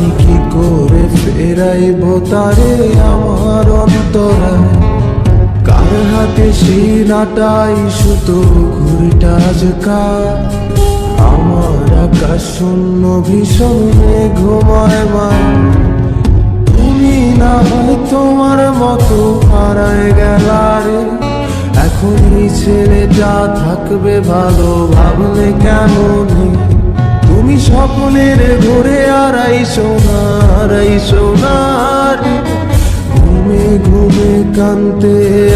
আমি কি করে ফেরাইব তারে আমার অন্তরায় কার হাতে সেই নাটাই সুতো ঘুরিটা আজকা আমার আকাশ শূন্য ভীষণ ঘুমায় মা। তুমি না হয় তোমার মতো হারায় গেলারে এখন এই ছেলেটা থাকবে ভালো, ভাবলে কেমন স্বপ্নের ঘুরে আড়াই সোনার, এই সোনার। ঘুমে ঘুমে কানতে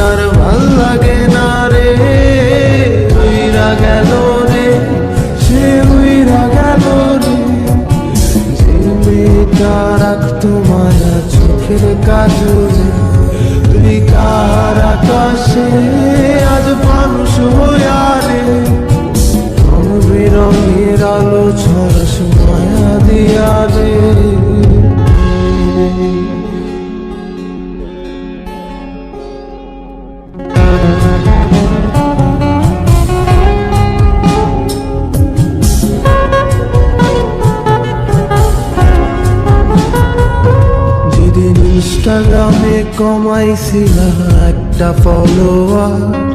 আর ভালো লাগে না রে। উইরা গেল রে, সে উইরা গেল রে। যে মেয়েটা রাখতো মায়া চোখের কাজলে, তুই কার আকাশে আজ মানুষ হইয়া রে রং বেরঙের আলো ছড়াস দিয়া রে ইনস্টাগ্রামে কমাইছিল একটা ফলোয়ার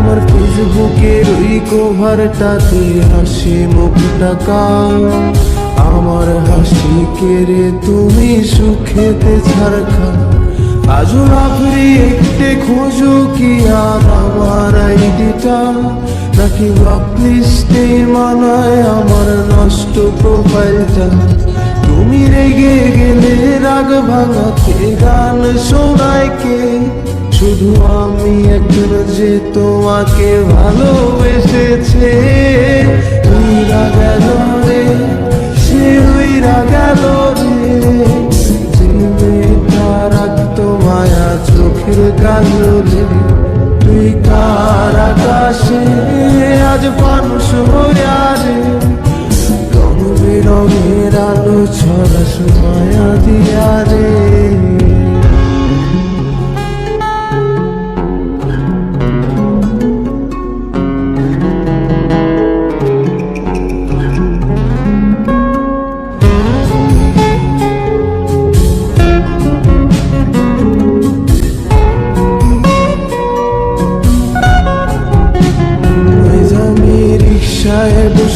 তোমার ফেসবুকের ওই কভারটাতে হাসি মুখ টাকা আমার হাসি কেড়ে তুমি সুখেতে ছাড়খা আজও রাত্রি একটে খোঁজো কি আর আমার আইডিটা। নাকি ব্লক লিস্টে মানায় আমার নষ্ট প্রোফাইলটা তুমি রেগে গেলে রাগ ভাঙাতে গান শোনায় কে? শুধু আমি একজন যে তোমাকে ভালোবেসেছে। তুই গেল রে সে উইরা গেল রে যে মেয়েটা চোখের কাজলে? তুই কার আকাশে আজ মানুষ হইয়া রে রং বেরঙের আলো ছড়া মায়া দিয়া রে।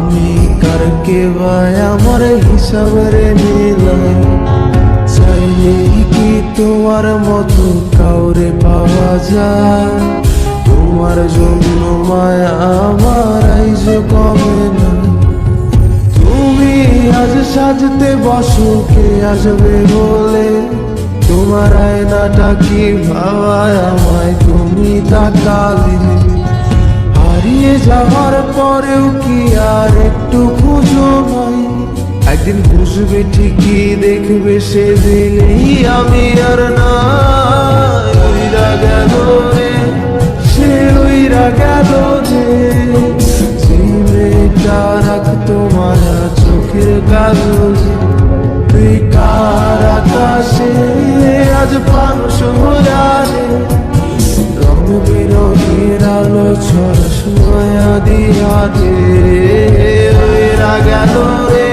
আমি কারকে ভাই? আমার হিসাবের মিলাই চাইলে কি তোমার মতো কাউরে পাওয়া যায়? তোমার জন্য মায়া আমার আইজ কমে না তুমি আজ সাজতে বসো কে আসবে বলে। তোমার আয়নাটা কি ভাবায় আমায় তুমি তাকালে। হারিয়ে যাওয়ার পরেও কি আর একটু খুঁজো ভাই একদিন বুঝবে ঠিকই, দেখবে সেদিনই আমি আর না রে, সে যে। আকাশে আজ মানুষ হইয়া রে রং রাগের আলো ছড়াস মায়া দিয়া দে ওই রাগ রে।